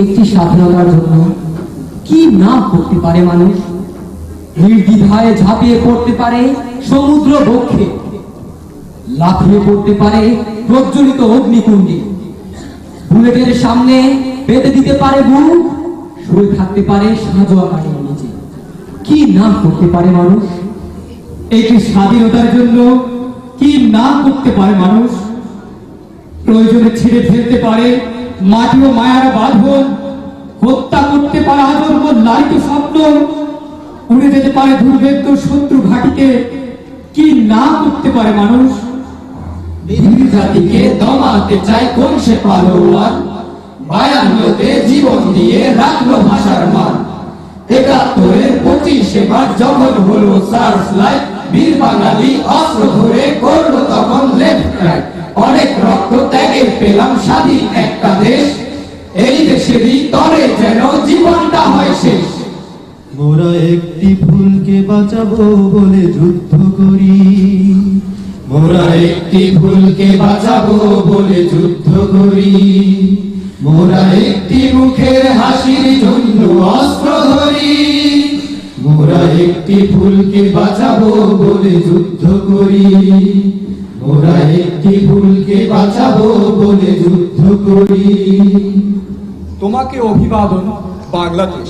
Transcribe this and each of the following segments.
একটি স্বাধীনতার জন্য কি না করতে পারে মানুষ? নির্দ্বিধায় ঝাঁপিয়ে পড়তে পারে সমুদ্র বক্ষে, লাফিয়ে পড়তে পারে প্রজ্বলিত অগ্নিকুণ্ডে। বুলেটের সামনে পেতে দিতে পারে বুক, শুয়ে থাকতে পারে সাজোয়া গাড়ির নিচে। কি না করতে পারে মানুষ? একটি স্বাধীনতার জন্য কি না করতে পারে মানুষ? প্রয়োজনে ছেড়ে ফেলতে পারে মাটি ও মায়ার বাঁধন, হত্যা করতে পারে আদর্ব লালিত স্বপ্ন। উড়ে যেতে পারে দুর্ভেদ্য শত্রু ঘাটিতে, কি না করতে পারে মানুষ? জাতিকে দমাতে কোন সে পালোয়ান? বায়ান্নতে জীবন দিয়ে রাখল ভাষার মান। একাত্তরের পঁচিশে বার যখন হলো সার্চ লাইট, বীর বাঙালি অস্ত্র ধরে করল তখন লেফট অনেক রক্ত ত্যাগে পেলাম স্বাধীন একটা দেশ এই দেশেরই তরে যেন জীবনটা হয় শেষ। মোরা একটি ফুলকে বাঁচাবো বলে যুদ্ধ করি। মোরা একটি ভুলকে বাঁচাবো বলে যুদ্ধ করি। মোরা একটি মুখের হাসির জন্য অস্ত্র ধরি। মোরা একটি ফুলকে বাঁচাবো বলে যুদ্ধ করি। মোরা একটি ফুলকে বাঁচাবো বলে যুদ্ধ করি। তোমাকে অভিবাদন বাংলাদেশ।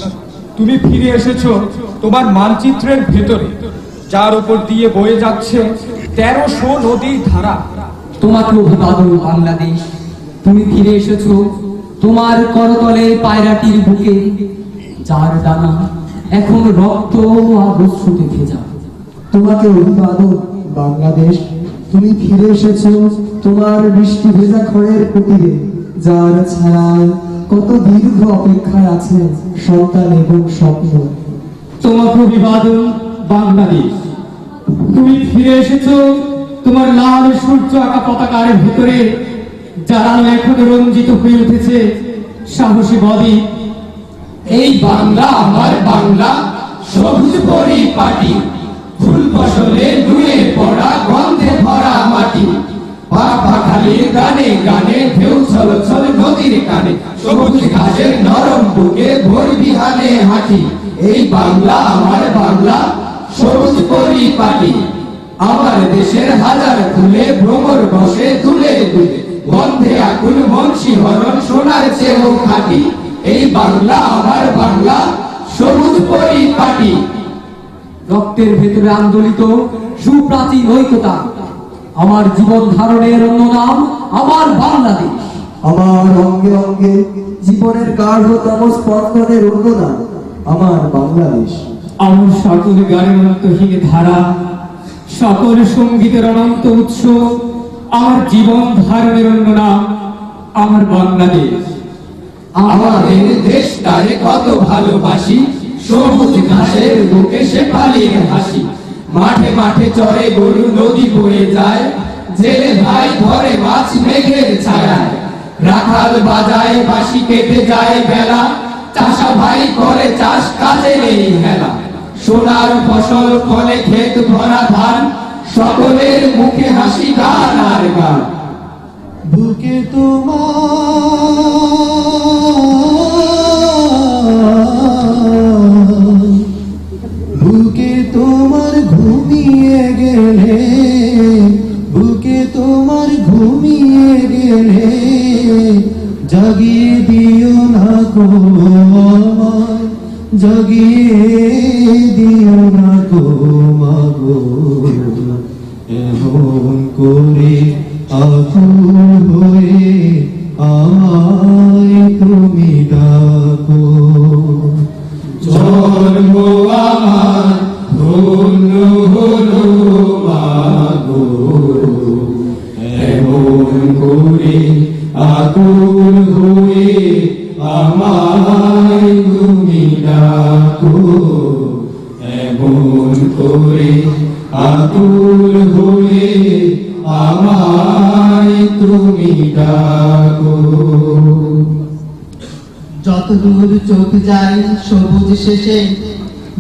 তুমি ফিরে এসেছ তোমার মানচিত্রের ভেতরে যার উপর দিয়ে বয়ে যাচ্ছে তেরোশো নদীর ধারা। তোমাকে অভিবাদন বাংলাদেশ। তুমি ফিরে এসেছ তোমার করতলে পায়রাটির বুকে যার ডানা এখন রক্ত আর অশ্রুতে ভেজা। তোমাকে অভিবাদন বাংলাদেশ। তুমি ফিরে এসেছ তোমার বৃষ্টি ভেজা খড়ের কুটিরে, যার ছায়ায় কত দীর্ঘ অপেক্ষায় আছে সন্তান এবং স্বপ্ন। তোমাকে অভিবাদন বাংলাদেশ। তুমি ফিরে এসেছ তোমার লাল সূর্য আঁকা পতাকার ভিতরে যারা এখন রঞ্জিত হয়ে উঠেছে সাহসী বদি। এই বাংলা আমার বাংলা, সবুজ পরিপাটি। ফুল ফসলে নুয়ে পড়া, গন্ধে ভরা মাটি। পাখালির গানে ঢেউ নদীর কানে। সবুজ ঘাসের নরম বুকে ভোর এই বাংলা আমার বাংলা, সবুজ পরিপাটি। আমার দেশের হাজার ফুলে ভ্রমর বসে তুলে তুলে। গন্ধে আকুল মনসি হরণ সোনার চেয়েও এই বাংলা আমার বাংলা, সবুজ পরিপাটি। রক্তের ভেতরে আন্দোলিত সুপ্রাচীন ঐক্যতা। আমার জীবন ধারণের অন্য নাম আমার বাংলাদেশ। আমার অঙ্গে অঙ্গে জীবনের গাঢ়তম স্পন্দনের অন্যনা আমার বাংলাদেশ। আমার সকল গানের অন্তহীন ধারা সকল সঙ্গীতের অনন্ত উৎস আমার জীবন ধারণের অন্য নাম আমার বাংলাদেশ। আমাদের দেশটারে কত ভালোবাসি সবুজ ঘাসের বুকে সে পালিয়ে হাসি। মাঠে মাঠে চড়ে গরু নদী বয়ে যায়। জেলে ভাই ধরে মাছ মেঘের ছায়ায়। রাখাল বাজায়, বাঁশি কেটে যায় বেলা। চাষা ভাই করে চাষ, কাজে নেই হেলা সোনার ফসল, ফলে ক্ষেত ভরা ধান। সকলের মুখে হাসি, গান আর গান। বুকে তোমার জাগিয়ে দিও না গো। জাগিয়ে দিও না গো মাগো এমন করে আকুল হয়ে আমায় তুমি ডাকো। জন্ম আমার, ধন্য হলো মাগো এমন করে আকুল ডাকো এমন করে আকুল হয়ে আমায় তুমি ডাকো। যত দূর চোখ যায় সবুজ শেষে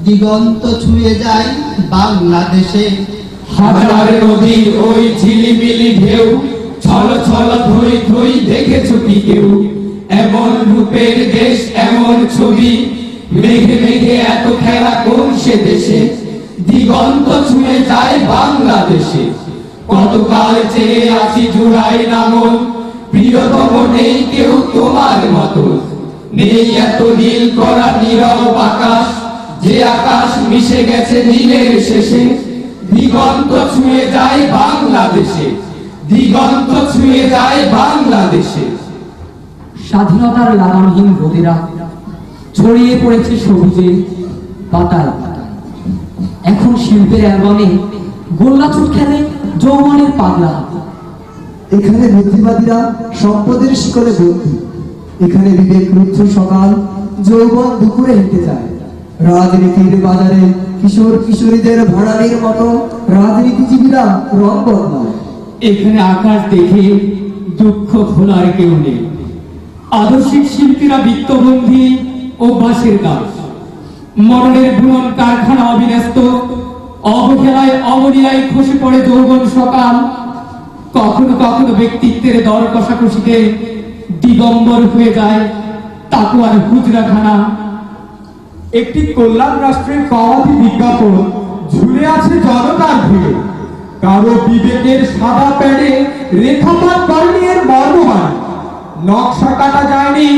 দিগন্ত ছুঁয়ে যায় বাংলাদেশে। হাজার নদীর ওই ঝিলিমিলি ঢেউ ছল ছল ধই ধই দেখেছ কি কেউ? এমন রূপের দেশ এমন ছবি মেঘে মেঘে এত খেলা কোন সে দেশে? দিগন্ত ছুঁয়ে যায় বাংলাদেশে। কতকাল চেয়ে আছি জুড়াই নামন। প্রিয়তম নেই কেউ তোমার মতো। নেই এত নীল করা নীরব আকাশ। যে আকাশ মিশে গেছে নীলের শেষে। দিগন্ত ছুঁয়ে যায় বাংলাদেশে। দিগন্ত ছুঁয়ে যায় বাংলাদেশে। স্বাধীনতার লাগামহীন রোদেরা ছড়িয়ে পড়েছে সবুজে পাতায় এখন শিল্পের অ্যালবামে গোল্লাছুট খেলে যৌবনের পাগলা। এখানে বুদ্ধিবাদীরা সম্পদের শিকলে বন্দী। এখানে বিবেক রুদ্ধ সকাল যৌবন দুপুরে হেঁটে যায়। রাজনীতির বাজারে কিশোর কিশোরীদের ভাড়ানির মতো রাজনীতিজীবীরা রং বদলায়। এখানে আকাশ দেখে দুঃখ ভোলার কেউ নেই। আদর্শিক শিল্পীরা বিত্তবন্ধী বাসের দাস মরণের ভ্রমণ কারখানা অবিন্যস্ত, অবহেলায়, অবলীলায় খসে পড়ে যৌবন সকাল। কখনো কখনো ব্যক্তিত্বের দর কষাকষিতে দিগম্বর হয়ে যায় তাকু তাকুয়ার হুজরাখানা একটি কল্যাণ রাষ্ট্রের পাওয়াতি বিজ্ঞাপন ঝুলে আছে জনতার ভিড়ে। কারও বিবেকের সাদা প্যাডে রেখাপাত করেনি এর নকশা কাটা যায়নি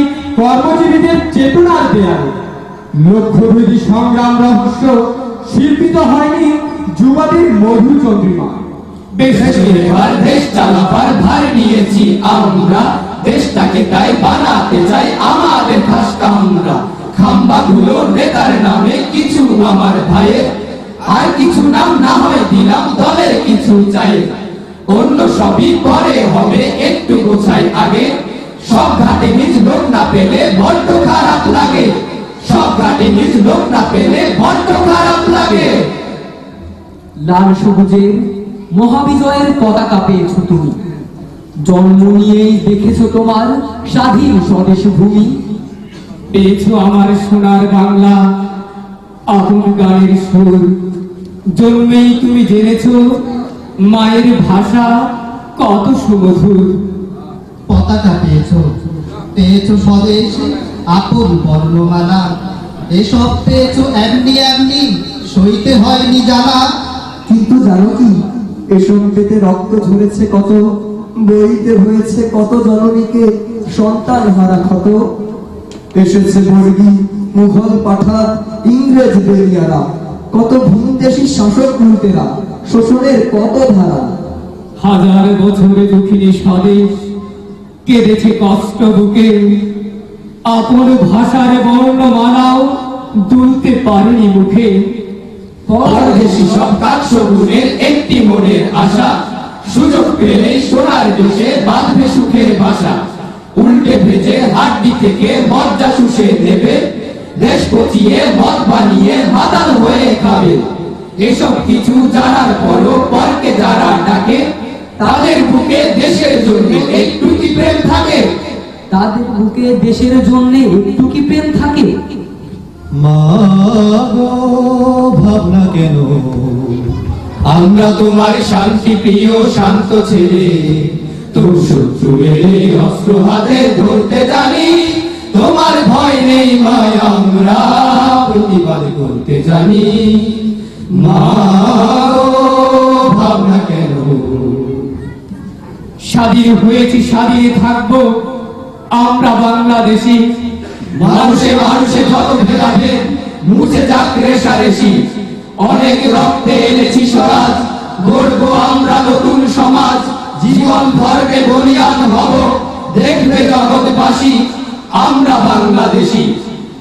কর্মজীবীদের চেতনার দেয়ালে। লক্ষ্যভেদী সংগ্রাম রহস্য শিল্পিত হয়নি যুবাদের মধু চন্দ্রিমা। দেশ চালাবার ভার নিয়েছি আমরা। দেশটাকে তাই বানাতে চাই আমাদের খাস কামরা খাম্বা গুলো নেতার নামে কিছু আমার ভাইয়ের আর কিছু নাম না হয় দিলাম দলের কিছু চাই অন্য সবই পরে হবে, একটু গোছাই আগে। সব ঘাটে নিজ লোক না পেলে বড্ড খারাপ লাগে। সব ঘাটে নিজ লোক না পেলে বড্ড খারাপ লাগে। লাল সবুজের মহাবিজয়ের পতাকা পেয়েছ তুমি। জন্ম নিয়েই দেখেছ তোমার স্বাধীন স্বদেশ ভূমি। পেয়েছ আমার সোনার বাংলা আপন গানের সুর। জন্মেই তুমি জেনেছো মায়ের ভাষা কত সুমধুর। পতাকা পেয়েছ। পেয়েছ স্বদেশ আপন বর্ণমালা। এসব পেয়েছ এমনি এমনি সইতে হয়নি জ্বালা। কিন্তু জানো কি এসব পেতে রক্ত ঝরেছে কত বইতে হয়েছে কত জননীকে সন্তান হারা ক্ষত। এসেছে বর্গী মুঘল পাঠা ইংরেজ বেলিয়ারা। কত ভিনদেশী শাসক লুটেরা শোষণের কত ধারা হাজার বছরে দুঃখিনী স্বদেশ কেঁদেছে কষ্ট বুকে। আপন ভাষার বর্ণমালাও দুলতে পারেনি মুখে। পরদেশি সব কাজ সগুনের একটি মনের আশা। সুযোগ পেলে সোনার দেশে বাঁধবে সুখের বাসা উল্টে ভেজে হাড্ডি থেকে মজ্জা শুষে দেবে দেশ পচিয়ে মদ বানিয়ে মাতাল হয়ে খাবে। এসব কিছু জানার পরও পরকে যারা ডাকে তাদের বুকে দেশের জন্য একটু কি প্রেম থাকে? তাদের বুকে দেশের জন্য একটু কি প্রেম থাকে? মা গো ভাবনা কেন? আমরা তোমার শান্তি প্রিয় শান্ত ছেলে। তোর শত্রু এলে অস্ত্র হাতে ধরতে জানি। তোমার ভয় নেই মায় আমরা প্রতিবাদ করতে জানি। মা ভাবনা কেন? স্বাধীন হয়েছি, স্বাধীন থাকব। আমরা বাংলাদেশি, মানুষে মানুষে যত ভেদাভেদ, মুছে যাক রেশারেশি অনেক রক্তে এনেছি স্বরাজ, গড়বো আমরা নতুন সমাজ। জীবন ধর্মে বলিয়ান হব, দেখবে জগৎবাসী, আমরা বাংলাদেশি।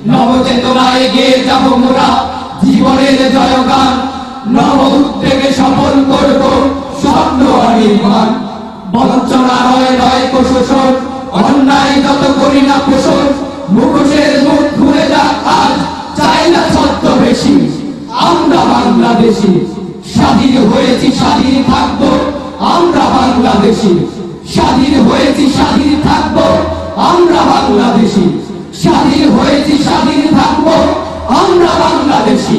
নবচেতনায় গিয়ে যাব মোরা, জীবনের জয়গান। নব উদ্বেগে সফল করব স্বপ্ন অনির্বাণ। বঞ্চনা নয় নয় প্রশোষণ, অন্যায় যত করি না পোষণ মুখোশের মুখ খুলে যাক আজ, চাই না ছদ্ম বেশি। আমরা বাংলাদেশি, স্বাধীন হয়েছি, স্বাধীন থাকব। আমরা বাংলাদেশি, স্বাধীন হয়েছি, স্বাধীন থাকব। আমরা বাংলাদেশি, স্বাধীন হয়েছি, স্বাধীন থাকব। আমরা বাংলাদেশি।